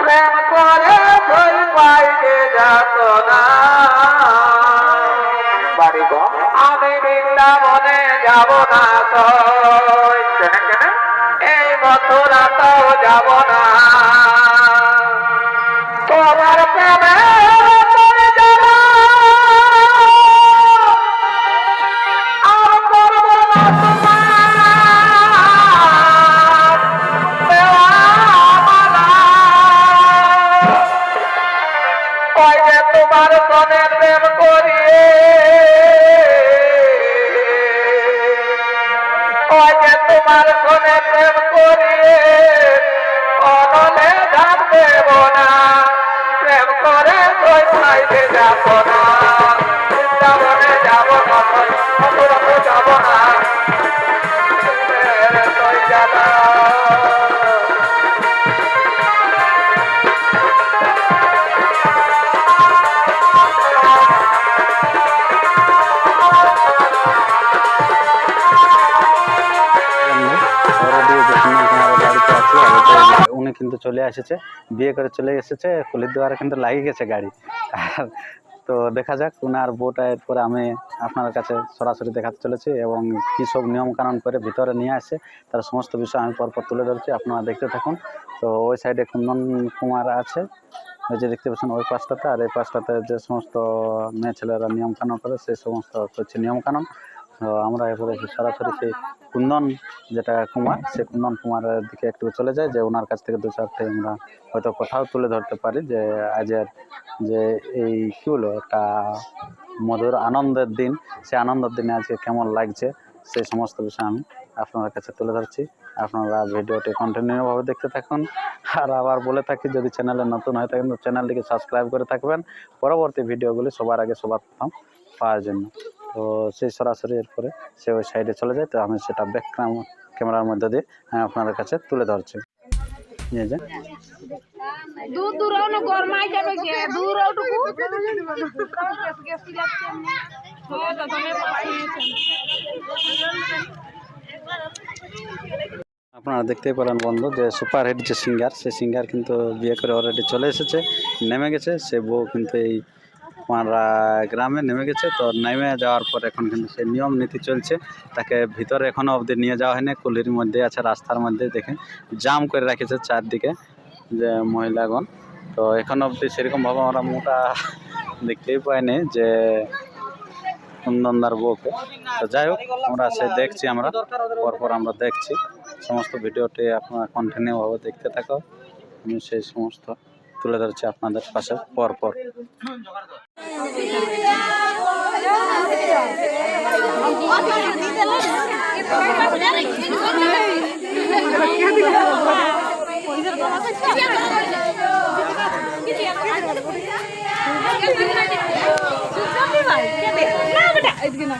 প্রেম করে ভুল পাইতে যাত না বাড়ি আমি বৃন্দাবনে যাব না তো এই কেন এই যাব না। ওই যে তোমার সনে প্রেম করিয়ে। ওই যে তোমার সনে প্রেম করিয়ে। অনলে ধান দেব না, প্রেম করে তোই খাইতে যাব না। যাব না যাব না কিন্তু চলে এসেছে বিয়ে করে চলে এসেছে কলির দুয়ারে কিন্তু লাগিয়ে গেছে গাড়ি। আর তো দেখা যাক, উনার বউটা এরপরে আমি আপনার কাছে সরাসরি দেখাতে চলেছি এবং কী সব নিয়মকানুন করে ভিতরে নিয়ে আসে, তার সমস্ত বিষয় আমি পরপর তুলে ধরছি, আপনারা দেখতে থাকুন। তো ওই সাইডে কুন্দন কুমার আছে, ওই যে দেখতে পাচ্ছেন ওই পাশটাতে, আর এই পাশটাতে যে সমস্ত মেয়ে ছেলেরা নিয়মকানুন করে, সেই সমস্ত হচ্ছে নিয়মকানুন। আমরা এরপরে সরাসরি সেই কুন্দন যেটা কুমার সে কুন্দন কুমারের দিকে একটু চলে যায় যে ওনার কাছ থেকে দু চারটে আমরা হয়তো কোথাও তুলে ধরতে পারি যে আজের যে এই কী বলো একটা মধুর আনন্দের দিন। সেই আনন্দের দিনে আজকে কেমন লাগছে সেই সমস্ত বিষয় আমি আপনাদের কাছে তুলে ধরছি। আপনারা ভিডিওটি কন্টিনিউভাবে দেখতে থাকুন। আর আবার বলে থাকি, যদি চ্যানেলে নতুন হয়ে থাকেন তো চ্যানেলটিকে সাবস্ক্রাইব করে থাকবেন। পরবর্তী ভিডিওগুলি সবার আগে সবার প্রথম পাওয়ার জন্য। তো সেই সরাসরি এরপরে সে ওই সাইডে চলে যায় তো আমি সেটা ব্যাক ক্যামেরার মধ্যে দিয়ে আমি আপনাদের কাছে তুলে ধরছি। এই যে দূর দূর না গরমাই যাবে কে দূর ওটুকু হ্যাঁ তো তুমি আপনারা দেখতেই পেলেন বন্ধু যে সুপার হিট যে সিঙ্গার সে সিঙ্গার কিন্তু বিয়ে করে অলরেডি চলে এসেছে নেমে গেছে সে বউ কিন্তু এই আমরা গ্রামে নেমে গেছে। তো নেমে যাওয়ার পর এখন কিন্তু সে নিয়ম নীতি চলছে। তাকে ভিতরে এখনও অবধি নিয়ে যাওয়া হয়নি। কুলির মধ্যে আছে, রাস্তার মধ্যে দেখে জাম করে রেখেছে চারদিকে যে মহিলাগণ। তো এখন অবধি সেরকমভাবে আমরা মোটা দেখতেই পাইনি যে কুন্দনদার বউকে। তো যাই হোক, আমরা সে দেখছি আমরা, পরপর আমরা দেখছি। সমস্ত ভিডিওটি আপনারা কন্টিনিউভাবে দেখতে থাকো। আমি সেই সমস্ত তুলে ধরছি আপনাদের পাশে, পরপর। না বেটা এদিকে না